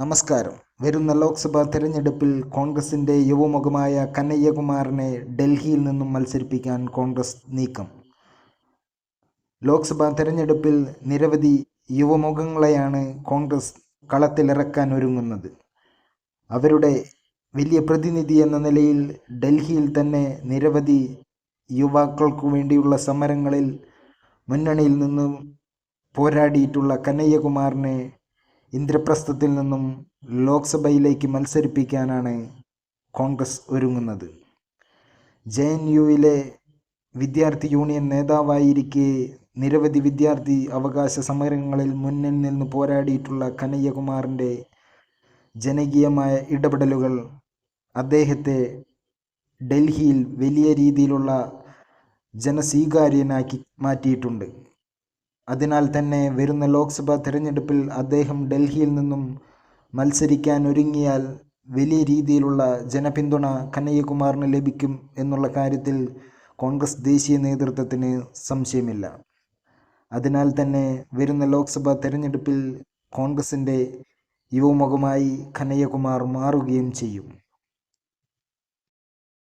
നമസ്കാരം. വരുന്ന ലോക്സഭാ തെരഞ്ഞെടുപ്പിൽ കോൺഗ്രസിന്റെ യുവമുഖമായ കനയ്യകുമാറിനെ ഡൽഹിയിൽ നിന്നും മത്സരിപ്പിക്കാൻ കോൺഗ്രസ് നീക്കം. ലോക്സഭാ തെരഞ്ഞെടുപ്പിൽ നിരവധി യുവമുഖങ്ങളെയാണ് കോൺഗ്രസ് കളത്തിലിറക്കാൻ ഒരുങ്ങുന്നത്. അവരുടെ വലിയ പ്രതിനിധി എന്ന നിലയിൽ ഡൽഹിയിൽ തന്നെ നിരവധി യുവാക്കൾക്കു വേണ്ടിയുള്ള സമരങ്ങളിൽ മുന്നണിയിൽ നിന്നും പോരാടിയിട്ടുള്ള കനയ്യകുമാറിനെ ഇന്ദ്രപ്രസ്ഥത്തിൽ നിന്നും ലോക്സഭയിലേക്ക് മത്സരിപ്പിക്കാനാണ് കോൺഗ്രസ് ഒരുങ്ങുന്നത്. ജെ എൻ യുവിലെ വിദ്യാർത്ഥി യൂണിയൻ നേതാവായിരിക്കെ നിരവധി വിദ്യാർത്ഥി അവകാശ സമരങ്ങളിൽ മുന്നിൽ നിന്ന് പോരാടിയിട്ടുള്ള കനയ്യകുമാറിന്റെ ജനകീയമായ ഇടപെടലുകൾ അദ്ദേഹത്തെ ഡൽഹിയിൽ വലിയ രീതിയിലുള്ള ജനസ്വീകാര്യനാക്കി മാറ്റിയിട്ടുണ്ട്. അതിനാൽ തന്നെ വരുന്ന ലോക്സഭാ തെരഞ്ഞെടുപ്പിൽ അദ്ദേഹം ഡൽഹിയിൽ നിന്നും മത്സരിക്കാൻ ഒരുങ്ങിയാൽ വലിയ രീതിയിലുള്ള ജനപിന്തുണ കനയ്യകുമാറിന് ലഭിക്കും എന്നുള്ള കാര്യത്തിൽ കോൺഗ്രസ് ദേശീയ നേതൃത്വത്തിന് സംശയമില്ല. അതിനാൽ തന്നെ വരുന്ന ലോക്സഭാ തെരഞ്ഞെടുപ്പിൽ കോൺഗ്രസിന്റെ യുവമുഖമായി കനയ്യകുമാർ മാറുകയും ചെയ്യും.